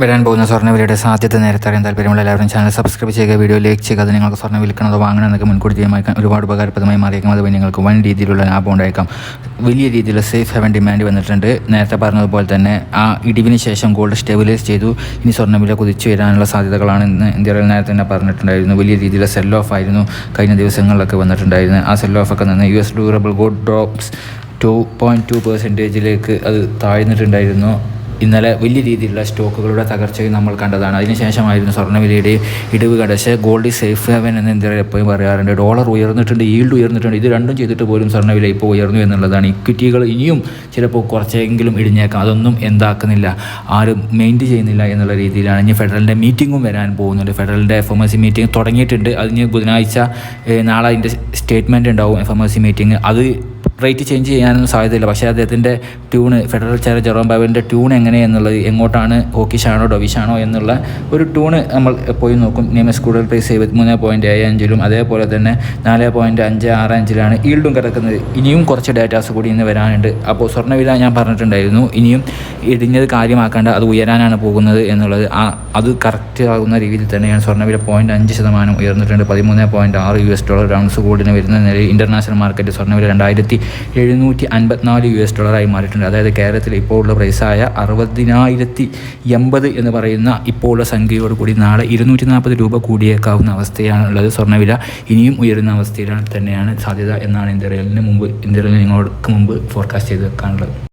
വരാൻ പോകുന്ന സ്വർണവിലയുടെ സാധ്യത നേരത്തെ അറിയാൻ താല്പര്യമുള്ള എല്ലാവരും ചാനൽ സബ്സ്ക്രൈബ് ചെയ്യുക വീഡിയോ ലൈക്ക് ചെയ്യുക അത് നിങ്ങൾക്ക് സ്വർണ വിൽക്കണതോ വാങ്ങണം എന്നൊക്കെ മുൻകൂട്ടി തീരുമാനിക്കാൻ ഒരുപാട് ഉപകാരപ്രദമായി മാറിയേക്കും. അതുപോലെ നിങ്ങൾക്ക് വൻ രീതിയിലുള്ള ലാഭം ഉണ്ടായേക്കാം. വലിയ രീതിയിലുള്ള സേഫ് ഹെവൻ ഡിമാൻഡ് വന്നിട്ടുണ്ട്. നേരത്തെ പറഞ്ഞതുപോലെ തന്നെ ആ ഇടിവിന് ശേഷം ഗോൾഡ് സ്റ്റെബിലൈസ് ചെയ്തു. ഇനി സ്വർണവില കുതിച്ചു വരാനുള്ള സാധ്യതകളാണ് ഇന്ന് ഇന്ത്യയിൽ നേരത്തെ തന്നെ പറഞ്ഞിട്ടുണ്ടായിരുന്നു. വലിയ രീതിയിലുള്ള സെൽ ഓഫ് ആയിരുന്നു കഴിഞ്ഞ ദിവസങ്ങളിലൊക്കെ വന്നിട്ടുണ്ടായിരുന്നു ആ സെൽ ഓഫ് ഒക്കെ നിന്ന് യു എസ് ഡ്യൂറബിൾ ഗോൾഡ് ഡ്രോപ്സ് ടു പോയിന്റ് ടു പെർസെന്റേജിലേക്ക് അത് താഴ്ന്നിട്ടുണ്ടായിരുന്നു. ഇന്നലെ വലിയ രീതിയിലുള്ള സ്റ്റോക്കുകളുടെ തകർച്ചയും നമ്മൾ കണ്ടതാണ്. അതിനുശേഷമായിരുന്നു സ്വർണവിലയുടെ ഇടിവ് കടച്ച് ഗോൾഡ് സേഫ് ഹെവൻ എന്ന് ഇന്ത്യയിൽ എപ്പോഴും പറയാറുണ്ട്. ഡോളർ ഉയർന്നിട്ടുണ്ട് ഈൽഡ് ഉയർന്നിട്ടുണ്ട്. ഇത് രണ്ടും ചെയ്തിട്ട് പോലും സ്വർണവില ഇപ്പോൾ ഉയർന്നു എന്നുള്ളതാണ്. ഇക്വിറ്റികൾ ഇനിയും ചിലപ്പോൾ കുറച്ചെങ്കിലും ഇടിഞ്ഞേക്കാം. അതൊന്നും എന്താക്കുന്നില്ല. ആരും മെയിന്റ് ചെയ്യുന്നില്ല എന്നുള്ള രീതിയിലാണ്. ഇനി ഫെഡറലിന്റെ മീറ്റിങ്ങും വരാൻ പോകുന്നുണ്ട്. ഫെഡറലിന്റെ F M S C meeting തുടങ്ങിയിട്ടുണ്ട്. അതിന് ബുധനാഴ്ച നാളെ അതിന്റെ സ്റ്റേറ്റ്മെന്റ് ഉണ്ടാവും. F M S C meeting. അത് റേറ്റ് ചേഞ്ച് ചെയ്യാനൊന്നും സാധ്യതയില്ല. പക്ഷേ അദ്ദേഹത്തിന്റെ ട്യൂണ് ഫെഡറൽ ചെയർ ജെറോം ബാബുവിന്റെ ട്യൂൺ എങ്ങനെയെന്നുള്ളത് എങ്ങോട്ടാണ് ഹോക്കിഷാണോ ഡൊവിഷാണോ എന്നുള്ള ഒരു ട്യൂണ് നമ്മൾ പോയി നോക്കും. നിയമസ് കൂടുതൽ പ്രൈസ് മൂന്ന് പോയിന്റ് ഏഴ് അഞ്ചിലും അതേപോലെ തന്നെ നാല് പോയിന്റ് അഞ്ച് ആറ് അഞ്ചിലാണ് ഈൽഡും കിടക്കുന്നത്. ഇനിയും കുറച്ച് ഡാറ്റാസ് കൂടി ഇന്ന് വരാനുണ്ട്. അപ്പോൾ സ്വർണവില ഞാൻ പറഞ്ഞിട്ടുണ്ടായിരുന്നു. ഇനിയും ഇടിഞ്ഞത് കാര്യമാക്കേണ്ട അത് ഉയരാനാണ് പോകുന്നത് എന്നുള്ളത്. ആ അത് കറക്റ്റ് ആകുന്ന രീതിയിൽ തന്നെയാണ് സ്വർണവില പോയിന്റ് അഞ്ച് ശതമാനം ഉയർന്നിട്ടുണ്ട്. പതിമൂന്ന് പോയിന്റ് ആറ് യു എസ് ഡോളർ റൗണ്ട്സ് കൂടിന് വരുന്ന നിലയിൽ ഇന്റർനാഷണൽ മാർക്കറ്റ് സ്വർണവില രണ്ടായിരത്തി എഴുന്നൂറ്റി അൻപത്തിനാല് യു എസ് ഡോളറായി മാറിയിട്ടുണ്ട്. അതായത് കേരളത്തിൽ ഇപ്പോൾ ഉള്ള പ്രൈസായ അറുപതിനായിരത്തി എൺപത് എന്ന് പറയുന്ന ഇപ്പോൾ ഉള്ള സംഖ്യയോട് കൂടി നാളെ ഇരുന്നൂറ്റി നാൽപ്പത് രൂപ കൂടിയേക്കാവുന്ന അവസ്ഥയാണുള്ളത്. സ്വർണവില ഇനിയും ഉയരുന്ന അവസ്ഥയിലാണ് തന്നെയാണ് സാധ്യത എന്നാണ് ഇന്ത്യറിയലിന് മുമ്പ് ഇന്ത്യറിയൽ നിങ്ങൾക്ക് മുമ്പ് ഫോർകാസ്റ്റ് ചെയ്ത് വെക്കാനുള്ളത്.